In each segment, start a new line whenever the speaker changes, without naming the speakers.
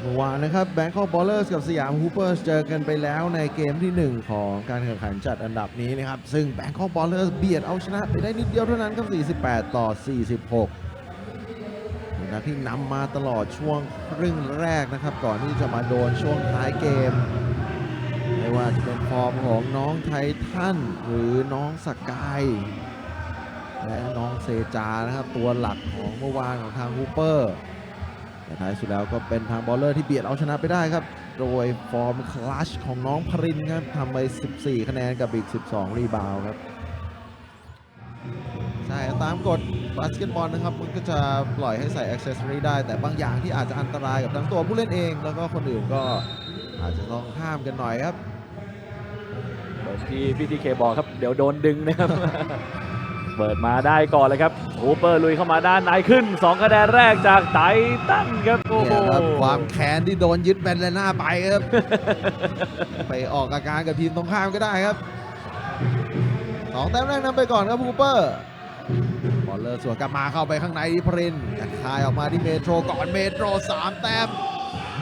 เมื่อวานนะครับแบงคอกบอลเลอร์สกับสยามฮูเปอร์สเจอกันไปแล้วในเกมที่ 1 ของการแข่งขันจัดอันดับนี้นะครับ ซึ่งแบงคอกบอลเลอร์เบียดเอาชนะไปได้นิดเดียวเท่านั้นครับ 48 ต่อ 46นะที่นำมาตลอดช่วงครึ่งแรกนะครับ ก่อนที่จะมาโดนช่วงท้ายเกม ไม่ว่าจะเป็นฟอร์มของน้องไททันหรือน้องสกายและน้องเซจานะครับตัวหลักของเมื่อวานของทางฮูเปอร์ แต่ท้ายสุดแล้วก็เป็นทางบอลเลอร์ที่เบียดเอาชนะไปได้ครับ โดยฟอร์มคลัชของน้องพรินครับทำไป 14 คะแนนกับอีก 12 รีบาวด์ครับ ใช่ตามกฎบาสเกตบอลนะครับ มันก็จะปล่อยให้ใส่อ c เซสซอรีได้ แต่บางอย่างที่อาจจะอันตรายกับทั้งตัวผู้เล่นเอง แล้วก็คนอื่นก็อาจจะต้องห้ามกันหน่อยครับ
เหมือนที่พี่ทีเคบอกครับ เดี๋ยวโดนดึงนะครับ เปิดมาได้ก่อนเลยครับฮูเปอร์ลุยเข้ามาด้านในขึ้น2คะแนนแรกจากไททันครับโอ้โห
เนี่ยครับความแค้นที่โดนยึดแบนเลน่าไปครับ ไปออกอาการกับทีมตรงข้ามก็ได้ครับสองแต้มแรกนำไปก่อนครับฮูเปอร์บอลเลอร์สวนกลับมาเข้าไปข้างในที่พรินยัดคายออกมาที่เมโทรก่อนเมโทรสามแต้ม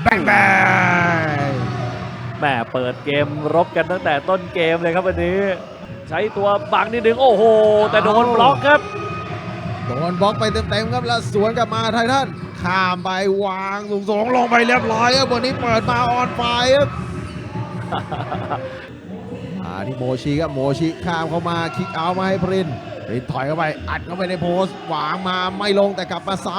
แบงแบง
แหมเปิดเกมรบกันตั้งแต่ต้นเกมเลยครับวันนี้ ใช้ตัวบังนิดนึงโอ้โห แต่โดนบล็อกครับ
โดนบล็อกไปเต็มๆครับแล้วสวนกลับมาไททันข้ามไปวางสูงๆลงไปเรียบร้อยครับวันนี้เปิดมาออนไฟครับมาที่โมชิครับโมชิข้ามเข้ามาคิกเอาท์มาให้พรินพรินถอยเข้าไปอัดเข้าไปในโพสต์วางมาไม่ลงแต่กลับมาซ้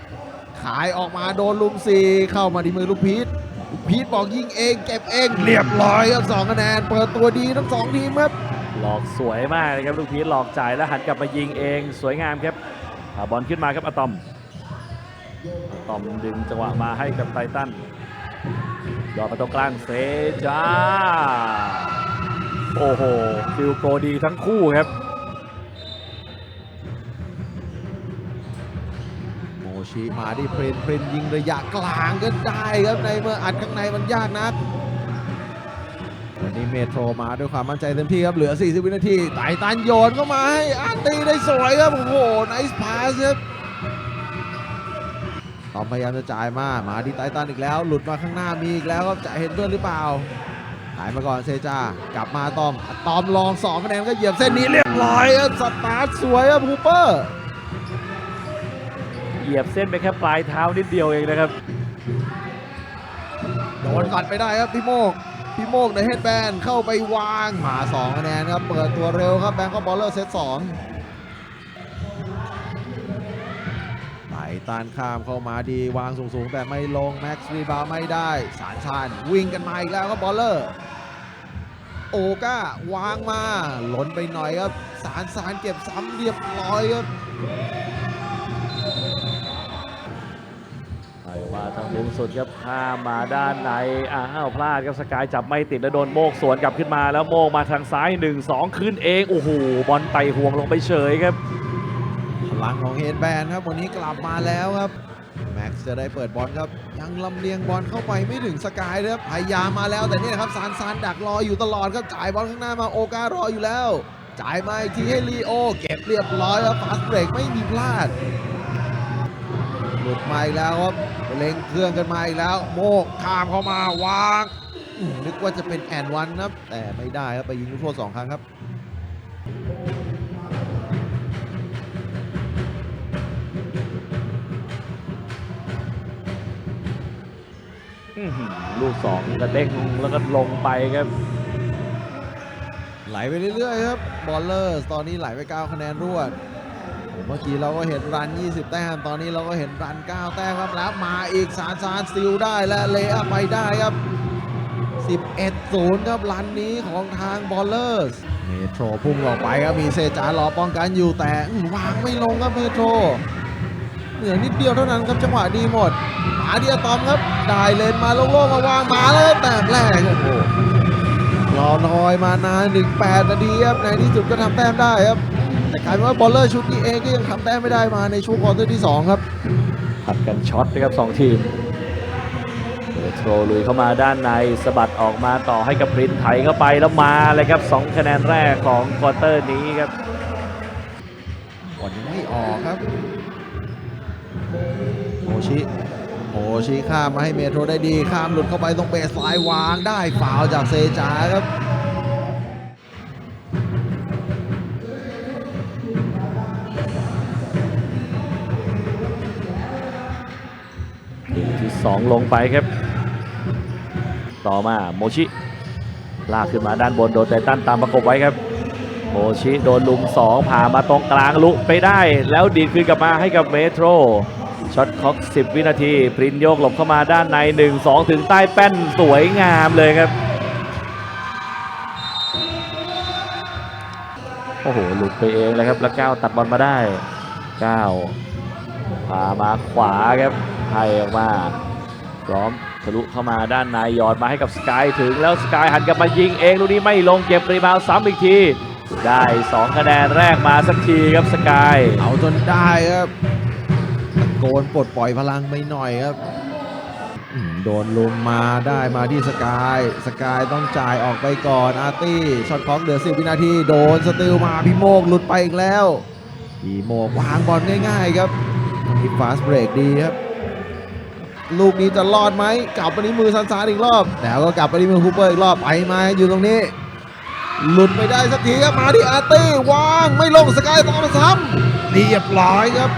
ำขายออกมาโดนลุมซีเข้ามาที่มือลูกพีทลูกพีทบอกยิงเองเก็บเองเรียบร้อยครับสองคะแนนเปิดตัวดีทั้งสองทีมครับ
หลอกสวยมากเลยครับลูกพีชหลอกจ่ายแล้วหันกลับมายิงเองสวยงามครับบอลขึ้นมาครับอะตอมอะตอมดึงจังหวะมาให้กับไททันยอดมาตรงกลางเซจ้า โอ้โหฟิลโกดีทั้งคู่ครับ
โมชิมาที่พรินพรนยิงระยะกลางก็ได้ครับในเมื่ออัดข้างในมันยากนัก นนี้เมโทรมาด้วยความมั่นใจเต็มที่ครับเหลือ 40 วินาทีไต่ตันโยนเข้ามาให้อันตีได้สวยครับ โอ้โหไนส์พาสครับตอมพยายามจะจ่ายมามาที่ไตตันอีกแล้ว หลุดมาข้างหน้ามีอีกแล้วครับจะเห็นเพื่อนหรือเปล่าหายมาก่อนเซจากลับมาตอมตอมลองสองคะแนนก็เหยียบเส้นนี้เรียบร้อยครับสตาร์ทสวยครับฮูเปอร์
เหยียบเส้นไปแค่ปลายเท้านิดเดียวเองนะครับ
โดนกัดไปได้ครับพี่โมก พี่โมกในเฮดแบนเข้าไปวางมา2คะแนนครับ เปิดตัวเร็วครับแบงก์ก็บอลเลอร์เซต2ไหลตานข้ามเข้ามาดีวางสูงๆ แต่ไม่ลง แม็กซ์รีบาวไม่ได้ สารชานวิ่งกันมาอีกแล้วครับบอลเลอร์ โอก้าวางมาหล่นไปหน่อยครับ สารสารเก็บซ้ำเรียบร้อยครับ
มุมสุดครับข้ามมาด้านในอ้าวพลาดครับสกายจับไม่ติดแล้วโดนโมกสวนกลับขึ้นมาแล้วโมกมาทางซ้าย 1 2 ขึ้นเอง โอ้โหบอลไต่ห่วงลงไปเฉยครับ
พลังของเฮดแบนครับ วันนี้กลับมาแล้วครับ แม็กซ์จะได้เปิดบอลครับ ยังลำเลียงบอลเข้าไปไม่ถึงสกายเลยครับพยายามมาแล้วแต่นี่นะครับซานซานดักรออยู่ตลอดครับจ่ายบอลข้างหน้ามาโอการออยู่แล้ว จ่ายมาอีกทีให้ลีโอ เก็บเรียบร้อยแล้วฟาสเบรกไม่มีพลาดหลุดมาอีกแล้วครับ เล็งเครื่องกันมาอีกแล้ว โมกข้ามเข้ามาวางอื้อนึกว่าจะเป็นแอนวันนะครับ แต่ไม่ได้ครับไปยิงลูกโทษสองครั้งครับ
อื้อหือลูกสองกระเด้งแล้วก็ลงไปครับ
ไหลไปเรื่อยๆครับ บอลเลอร์ ตอนนี้ไหลไป9คะแนนรวด เมื่อกี้เราก็เห็นรัน 20 แต้ม ตอนนี้เราก็เห็นรัน 9 แต้มครับ แล้วมาอีกสารสารสติลได้และเลอไปได้ครับ 11-0 ครับรันนี้ของทางบอลเลอร์สเมโทรพุ่งออกไปครับ มีเซจารอป้องกันอยู่แต่วางไม่ลงครับเมโทร เหลือนิดเดียวเท่านั้นครับจังหวะดีหมดมาเดียตอมครับ ได้เลนมาโล่งๆมาวางมาแล้วแต้มแรกโอ้โหรอคอยมานาน 18 นาทีครับในที่สุดก็ทำแต้มได้ครับ กลายเป็นว่าบอลเลอร์ชุดนี้เองก็ยังทำแต้มไม่ได้มาในช่วงควอเตอร์ที่ 2 ครับ
ผัดกันช็อตนะครับสองทีมเดโทรลุยเข้ามาด้านในสะบัดออกมาต่อให้กับปรินไถเข้าไปแล้วมาเลยครับ2คะแนนแรกของควอเตอร์นี้ครับ
บอลยังไม่ออกครับโมชิโอชิข้ามมาให้เมโทรได้ดีข้ามหลุดเข้าไปตรงเบสไลน์วางได้ฟาวล์จากเซจาครับ
2 ลงไปครับ ต่อมาโมชิลากขึ้นมาด้านบนโดนไททันตามประกบไว้ครับ โมชิโดนลุม 2 ผ่ามาตรงกลางลุไปได้ แล้วดีดคืนกลับมาให้กับเมโทรช็อตคอก 10 วินาที ปรินโยกหลบเข้ามาด้านใน 1 2 ถึงใต้แป้นสวยงามเลยครับ โอ้โห หลุดไปเองเลยครับ แล้วก้าวตัดบอลมาได้ก้าวพามาขวาครับให้ออกมา พร้อมทะลุเข้ามาด้านในยอดมาให้กับสกายถึงแล้วสกายหันกลับมายิงเองลูกนี้ไม่ลงเก็บรีบาวซ้ำอีกที ได้ 2 คะแนนแรกมาสักทีครับสกาย
เอาจนได้ครับตะโกนปลดปล่อยพลังไปหน่อยครับโดนลุมมาได้มาที่สกาย สกายต้องจ่ายออกไปก่อนอาร์ตี้ช็อตคลอกเหลือ10วินาที โดนสติลมาพี่โมกหลุดไปอีกแล้วพี่โมกวางบอลง่ายๆครับมีฟาสเบรกดีครับ ลูกนี้จะรอดไหมกลับไปที่มือซันซานอีกรอบ แล้วก็กลับไปที่มือฮูเปอร์อีกรอบไปมาอยู่ตรงนี้ หลุดไม่ได้สักทีครับมาที่อาร์ตี้วางไม่ลงสกายตามซ้ำเรียบร้อยครับ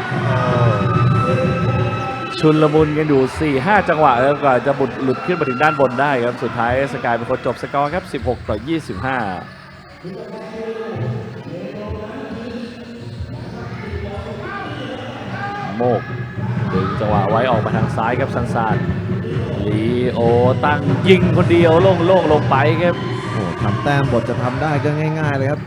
ชุนละมุนกันอยู่ 4-5 จังหวะแล้วก็จะบุดหลุดขึ้นมาถึงด้านบนได้ครับ สุดท้ายสกายเป็นคนจบสกอร์ครับ 16 ต่อ 25 โมก ดึงจังหวะไว้ออกมาทางซ้ายครับซันซานลีโอตั้งยิงคนเดียวโล่งๆลงไปครับ
โอ้ทำแต้มบทจะทำได้ก็ง่าย ๆ เลยครับ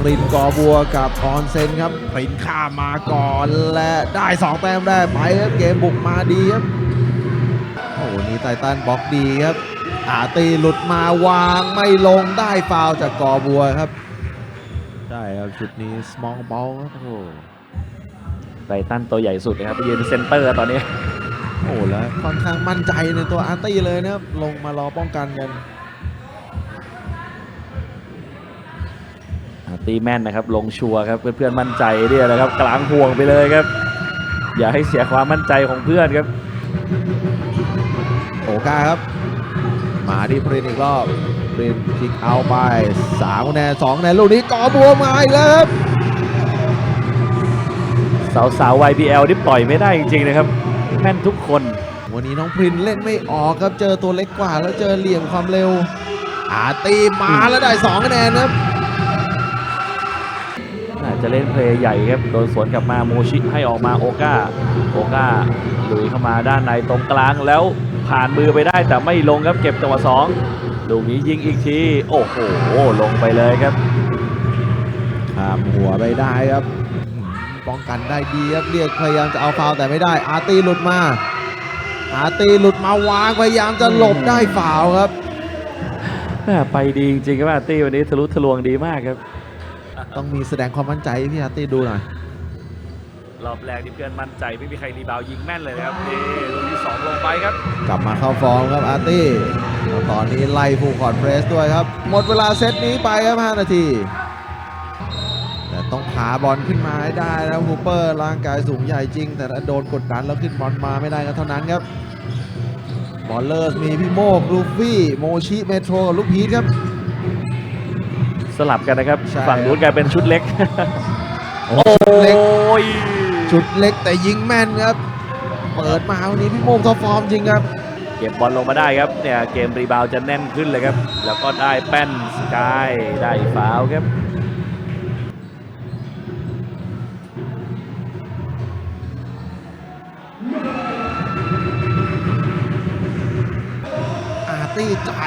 ปรินกอบัวกับออนเซนครับปรินข้ามมาก่อนและได้ 2 แต้มได้ไปครับเกมบุกมาดีครับโอ้โหนี่ไททันบล็อกดีครับอาตีหลุดมาวางไม่ลงได้ฟาวล์จากกอบัวครับ ได้ครับชุดนี้ small ball ครับ
โอ้โห ไททันตัวใหญ่สุดนะครับไปยืนเซนเตอร์ตอนนี้
โอ้แล้วค่อนข้างมั่นใจในตัวอาร์ตี้เลยนะครับลงมารอป้องกันกัน
อ่าตีแม่นนะครับลงชัวร์ครับเพื่อนๆมั่นใจเนี่ยนะครับกลางห่วงไปเลยครับ อย่าให้เสียความมั่นใจของเพื่อนครับ
โอกาครับมาที่ปรินอีกรอบปรินคลิกเอาไปสามคะแนนสองคะแนนลูกนี้กอบัวมาอีกแล้วครับ
สาวๆ YBL ที่ปล่อยไม่ได้จริงๆนะครับแม่นทุกคน
วันนี้น้องพรินเล่นไม่ออกครับเจอตัวเล็กกว่า แล้วเจอเหลี่ยมความเร็ว อาตีมาแล้วได้2คะแนนครับ
น่าจะเล่นเพลย์ใหญ่ครับ โดนสวนกลับมาโมชิให้ออกมาโอกาโอกาลุยเข้ามาด้านในตรงกลางแล้วผ่านมือไปได้แต่ไม่ลงครับเก็บจังหวะสองลูกนี้ยิงอีกที โอ้โหลงไปเลยครับ
ข้ามหัวไปได้ครับอืม ป้องกันได้ดีครับเรียกพยายามจะเอาฟาวล์แต่ไม่ได้ อาตีหลุดมาอาตีหลุดมาวางพยายามจะหลบได้ฟาวล์ครับ
แม่ไปดีจริงๆครับอาร์ตี้วันนี้ทะลุทะลวงดีมากครับ
ต้องมีแสดงความมั่นใจให้พี่อาตีดูหน่อย
รอบแรกที่เพื่อนมั่นใจไม่มีใครรีบาวด์ยิงแม่นเลยนะครับนี่ลูกที่2ลงไปครับ
กลับมาเข้าฟอร์มครับอาร์ตี้แล้วตอนนี้ไล่ฟูลคอร์ดเพรสด้วยครับ หมดเวลาเซตนี้ไปครับ 5 นาทีแต่ต้องพาบอลขึ้นมาให้ได้นะฮูเปอร์ร่างกายสูงใหญ่จริง แต่ถ้าโดนกดดันแล้วขึ้นบอลมาไม่ได้ก็เท่านั้นครับบอลเลอร์สมีพี่โมกลูฟี่โมชิเมโทรกับลูกพีทครับ
สลับกันนะครับ
ใช่
ฝั่งนู้นกลายเป็นชุดเล็ก
โอ้ชุดเล็ก
โอ้ย
ชุดเล็กแต่ยิงแม่นครับ เปิดมาวันนี้พี่โมกท็อปฟอร์มจริงครับ
เก็บบอลลงมาได้ครับเนี่ยเกมรีบาวด์จะแน่นขึ้นเลยครับ แล้วก็ได้แป้นสกายได้ฟาวล์ครับ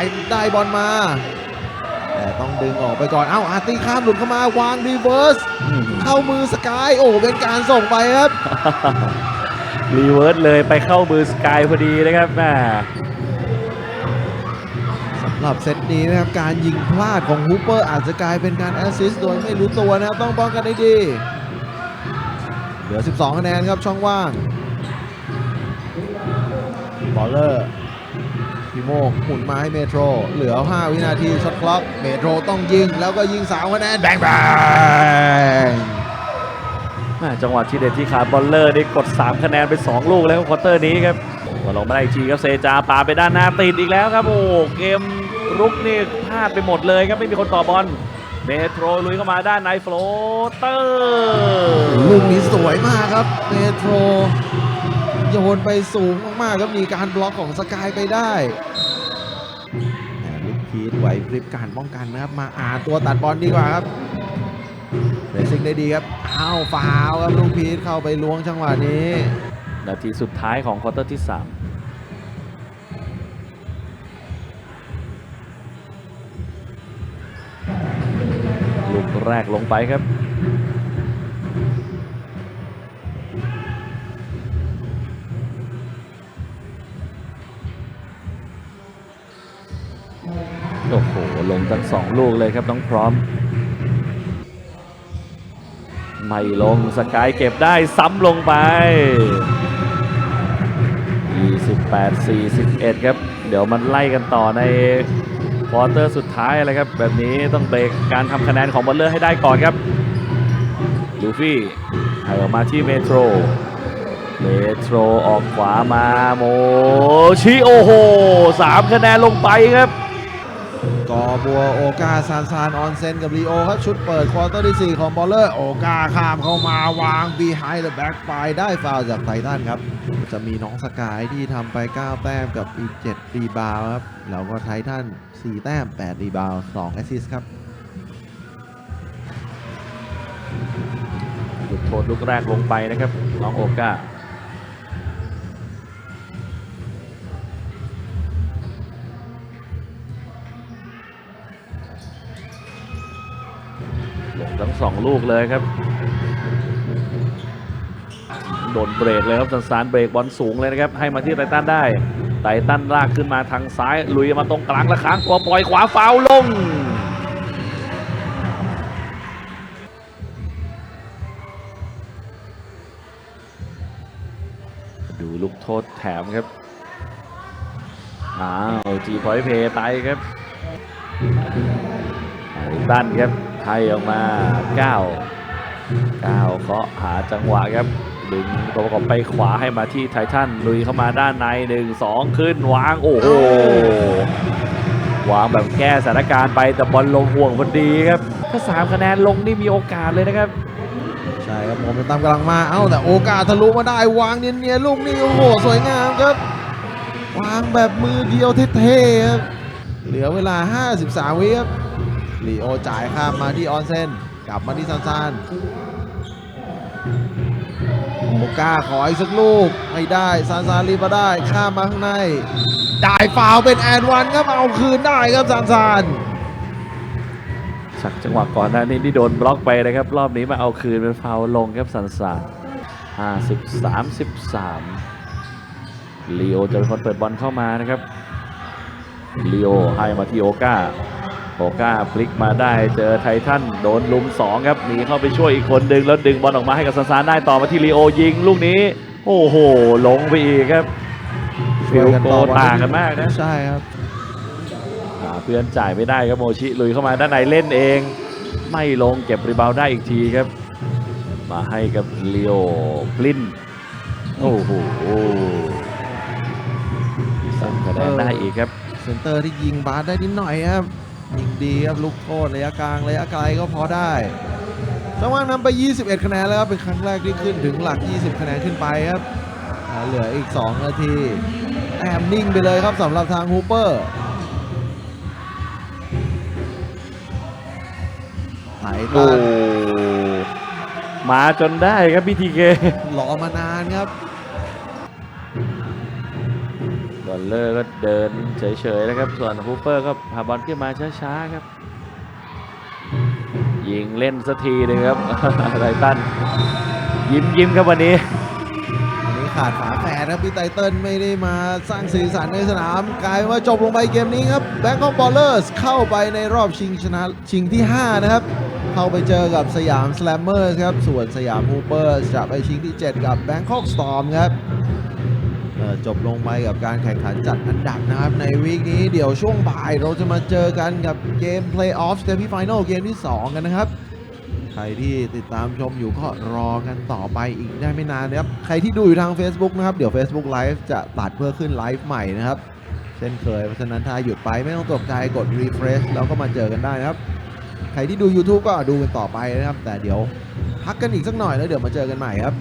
า
ยได้บอลมา แต่ต้องดึงออกไปก่อน เอ้าอาร์ตี้ข้ามหลุดเข้ามาวางรีเวิร์สเข้ามือสกายโอ้เป็นการส่งไปครับ
รีเวิร์สเลยไปเข้ามือสกายพอดีนะครับแม่
สำหรับเซตนี้นะครับการยิงพลาดของฮูเปอร์อาจจะกลายเป็นการแอสซิสต์โดยไม่รู้ตัวนะครับต้องป้องกันได้ดี เหลือ 12 คะแนนครับช่องว่างบอลเลอร์ พี่โมกหมุนมาให้เมโทร เหลือ 5 วินาทีช็อตคล็อกเมโทรต้องยิง แล้วก็ยิง3คะแนนแบงแบง
แม่จังหวะที่เด็ดที่ขาดบอลเลอร์นี่กด 3 คะแนนไป 2 ลูกแล้วครับควอเตอร์นี้ครับโก็ลงมาได้อีกทีครับเซจาปาไปด้านหน้าติดอีกแล้วครับ โอ้เกมรุกนี่พลาดไปหมดเลยครับ ไม่มีคนต่อบอลเมโทรลุยเข้ามาด้านในโฟลเตอร์
ลูกนี้สวยมากครับเมโทร โยนไปสูงมากๆครับมีการบล็อกของสกายไปได้ลูกพีทไหวพริบการป้องกันนะครับมาอ่านตัวตัดบอลดีกว่าครับเรซิ่งได้ดีครับอ้าวฟาวครับลูกพีทเข้าไปล้วงจังหวะนี้
นาทีสุดท้ายของควอเตอร์ที่ 3ลูกแรกลงไปครับ ลูกเลยครับน้องพร้อม ไม่ลงสกายเก็บได้ซ้ำลงไป 28 41 ครับ เดี๋ยวมันไล่กันต่อในควอเตอร์สุดท้ายอะไรครับ แบบนี้ต้องเบรกการทำคะแนนของบอลเลอร์ให้ได้ก่อนครับลูฟี่ให้ออกมาที่เมโทรเมโทรออกขวามาโมชิโอโหสามคะแนนลงไปครับ
กอบัวโอกาซานซานออนเซนกับลีโอครับ ชุดเปิดควอเตอร์ที่ 4 ของบอลเลอร์ โอกาข้ามเข้ามาวาง behind the back ไปได้ฟาวล์จากไททันครับ จะมีน้องสกายที่ทำไป 9 แต้มกับอีก 7 รีบาวด์ครับ แล้วก็ไททัน 4 แต้ม 8 รีบาว2แอสซิสครับ
หลุดโทษลูกแรกลงไปนะครับ น้องโอกา ทั้งสองลูกเลยครับ โดนเบรกเลยครับสันสานเบรกบอลสูงเลยนะครับ ให้มาที่ไททันได้ไททันลากขึ้นมาทางซ้าย ลุยมาตรงกลางละค้างตัวปล่อยขวาฟาวล์ลงดูลูกโทษแถมครับ อ้าวจีพอยเพย์ไปครับไทตันครับ ให้ออกมา9 9เคาะหาจังหวะครับดึงตัวประกอบไปขวาให้มาที่ไททันลุยเข้ามาด้านใน1 2ขึ้นวางโอ้โหวางแบบแก้สถานการณ์ไปแต่บอลลงห่วงพอดีครับถ้า3คะแนนลงนี่มีโอกาสเลยนะครับ
ใช่ครับผมเป็นตามกำลังมาเอ้าแต่โอกาสทะลุมาได้วางเนียนๆลูกนี้โอ้โหสวยงามครับ วางแบบมือเดียวเท่ๆครับเหลือเวลา 53 วิครับ ลีโอจ่ายข้ามมาที่ออนเซนกลับมาที่ซานซานโอก้าขออีกสักลูกไม่ได้ซานซานรีบมาได้ข้ามมาข้างในได้ฟาวเป็นแอนวันครับเอาคืนได้ครับซานซาน
จากจังหวะก่อนหน้านี้ที่โดนบล็อกไปนะครับ รอบนี้มาเอาคืนเป็นฟาวลงครับสันสาน50 33ลีโอจะเป็นคนเปิดบอลเข้ามานะครับลีโอให้มาที่โอกา กาพลิกมาได้เจอไททันโดนลุม 2 ครับหนีเข้าไปช่วยอีกคนดึง แล้วดึงบอลออกมาให้กับสันสานได้ต่อมาที่ลีโอยิงลูกนี้ โอ้โหลงไปอีกครับฟิลโกต่างกันมากนะ
ใช่ครับ
หาเพื่อนจ่ายไม่ได้ครับโมชิลุยเข้ามาด้านในเล่นเอง ไม่ลงเก็บรีบาวด์ได้อีกทีครับ มาให้กับเลียวพลินโอ้โหสั่งคะแนนได้อีกครับ
เซนเตอร์ที่ยิงบาสได้นิดหน่อยครับ ยิงดีครับลูกโทษระยะกลางระยะไกลก็พอได้จังหวะนำไป 21 คะแนนแล้วครับเป็นครั้งแรกที่ขึ้นถึงหลัก 20 คะแนนขึ้นไปครับอ่าเหลืออีก 2 นาทีแอมนิ่งไปเลยครับสำหรับทางฮูเปอร์ไท
โอ้
ตัน
มาจนได้ครับพีทีเค
รอมานานครับ
ลเลอร์ก็เดินเฉยๆนะครับ ส่วนฮูเปอร์ก็พาบอลขึ้นมาช้าๆครับ ยิงเล่นสักทีนึงครับไททันยิ้มยิ้มครับวันนี้
วันนี้ขาดฝาแฝดครับพี่ไตเติ้ลไม่ได้มาสร้างสีสันในสนาม กลายว่าจบลงไปเกมนี้ครับแบงคอกบอลเลอร์สเข้าไปในรอบชิงชนะชิงที่ 5 นะครับ เข้าไปเจอกับสยามสแลมเมอร์ครับ ส่วนสยามฮูเปอร์จะไปชิงที่ 7 กับแบงคอกสตอมครับ จบลงไปกับการแข่งขันจัดอันดับนะครับ ในวีคนี้เดี๋ยวช่วงบ่ายเราจะมาเจอกันกับเกมเพลย์ออฟสเตป y ี f ไฟแนลเกมที่ 2 กันนะครับไทรที่ติดตามชมอยู่ก็รอกันต่อไปอีกได้ไม่นานนะครับ ใครที่ดูอยู่ทาง Facebook นะครับ เดี๋ยว Facebook Live จะตัดเพื่อขึ้นไลฟ์ใหม่นะครับ เช่นเคยเพราะฉะนั้นถ้าหยุดไปไม่ต้องตกใจกด refresh แล้วก็มาเจอกันได้นะครับ ใครที่ดู YouTube ก็ดูกันต่อไปนะครับ แต่เดี๋ยวพักกันอีกสักหน่อยแล้วเดี๋ยวมาเจอกันใหม่ครับ